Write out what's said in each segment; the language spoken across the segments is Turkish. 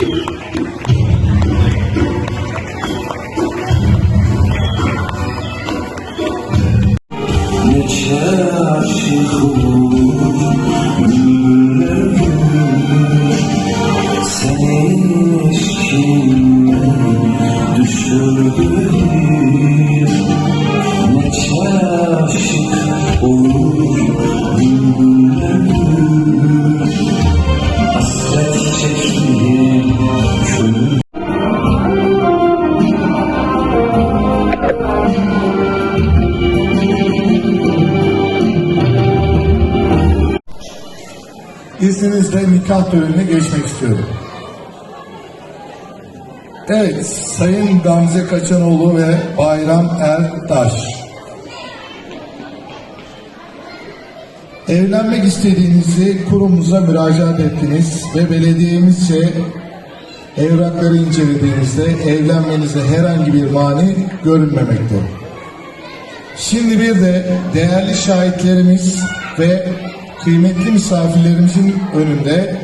Cię się chmur ve nikah törenine geçmek istiyorum. Evet, Sayın Gamze Kaçanoğlu ve Bayram Ertaş. Evlenmek istediğinizi kurumuza müracaat ettiniz ve belediyemizce evrakları incelediğimizde evlenmenize herhangi bir mani görünmemekte. Şimdi bir de değerli şahitlerimiz ve kıymetli misafirlerimizin önünde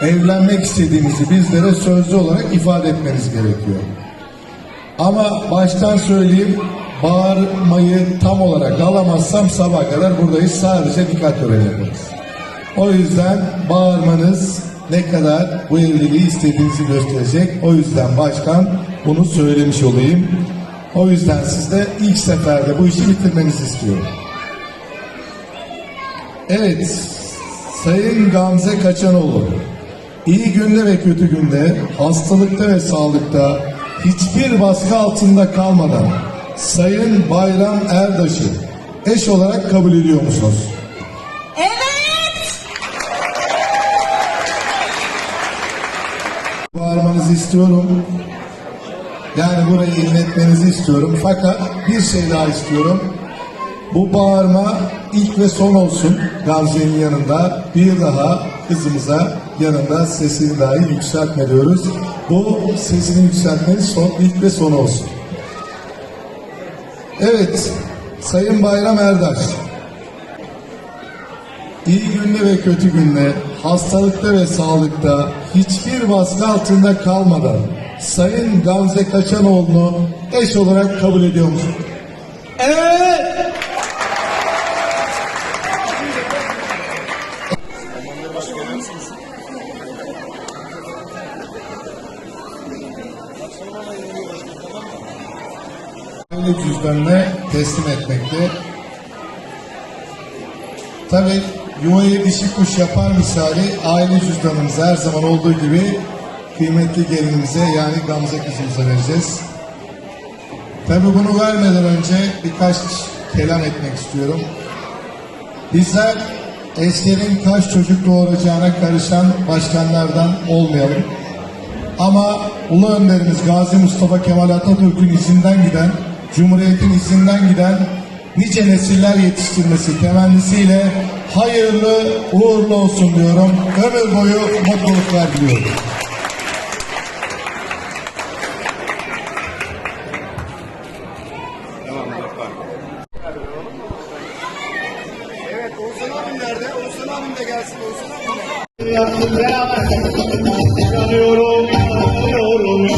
evlenmek istediğinizi bizlere sözlü olarak ifade etmeniz gerekiyor. Ama baştan söyleyeyim bağırmayı tam olarak alamazsam sabah kadar buradayız sadece nikah töreni. O yüzden bağırmanız ne kadar bu evliliği istediğinizi gösterecek. O yüzden başkan bunu söylemiş olayım. O yüzden siz de ilk seferde bu işi bitirmenizi istiyorum. Evet, Sayın Gamze Kaçanoğlu, iyi günde ve kötü günde, hastalıkta ve sağlıkta hiçbir baskı altında kalmadan Sayın Bayram Erdaş'ı eş olarak kabul ediyor musunuz? Evet. Bağırmanızı istiyorum. Yani burayı inletmenizi istiyorum. Fakat bir şey daha istiyorum. Bu bağırma ilk ve son olsun Gamze'nin yanında. Bir daha kızımıza yanında sesini dahi yükseltme diyoruz. Bu sesini yükseltmenin son, ilk ve son olsun. Evet, Sayın Bayram Erdaş. İyi günde ve kötü günde, hastalıkta ve sağlıkta hiçbir baskı altında kalmadan Sayın Gamze Kaçanoğlu'nu eş olarak kabul ediyor musun? Evet. Aile cüzdanını teslim etmekte. Tabi yuvayı dişi kuş yapar misali aile cüzdanımızı her zaman olduğu gibi kıymetli gelinimize yani Gamze kızımıza vereceğiz. Tabi bunu vermeden önce birkaç kelam etmek istiyorum. Bizler eşlerin kaç çocuk doğuracağına karışan başkanlardan olmayalım. Ama Ulu Önderimiz Gazi Mustafa Kemal Atatürk'ün izinden giden, Cumhuriyet'in izinden giden nice nesiller yetiştirmesi temennisiyle hayırlı uğurlu olsun diyorum. Ömür boyu mutluluklar diliyorum. Evet Oğuzhan abim nerede? Oğuzhan abim de gelsin. Oğuzhan abim de. Yanıyorum, yanıyorum, yanıyorum.